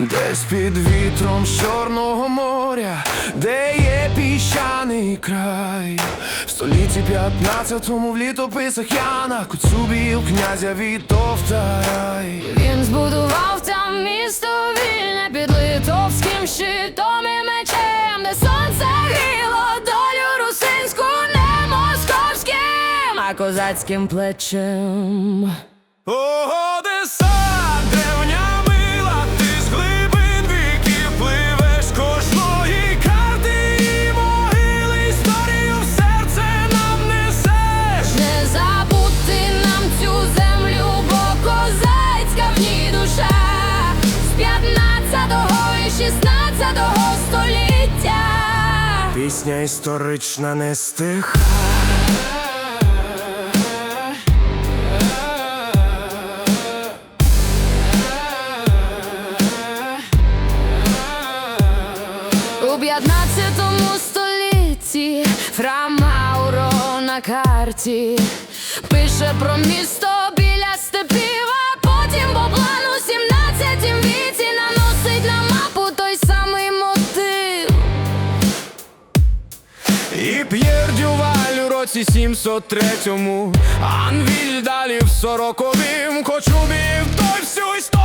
Десь під вітром Чорного моря, де є піщаний край, в столітті 15-му в літописах Яна Коцюбів князя Вітовта рай. Він збудував там місто вільне під литовським щитом і мечем, де сонце гріло долю русинську, не московським, а козацьким плечем. Пісня історична не стиха. У 15 столітті Фра Мауро на карті пише про місто році 703-му, Анвіль далі в 40-вім, Кочубів той всю історію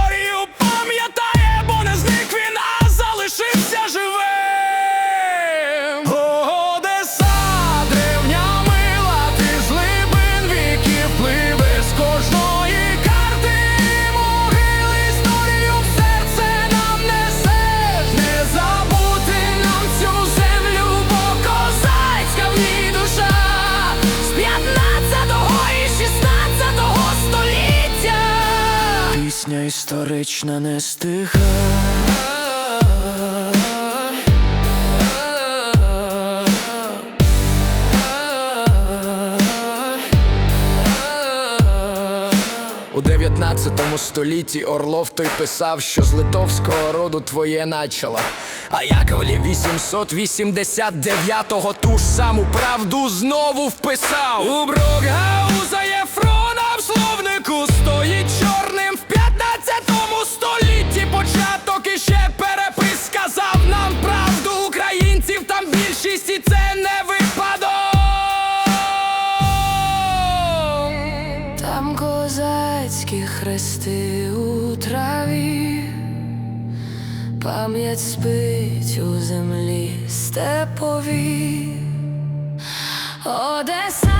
історична не стиха. У 19 столітті Орлов той писав, що з литовського роду твоє начало. А Яковлів 889-го ту ж саму правду знову вписав. У Брокгауза Єфрона в козацькі хрести у траві, пам'ять спить у землі степові. Одеса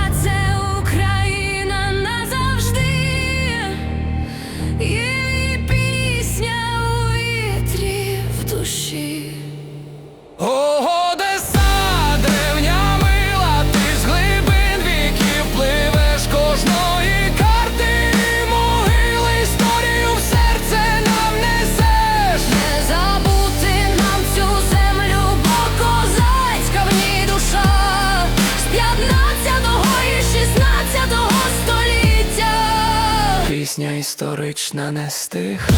пісня історична не стиха.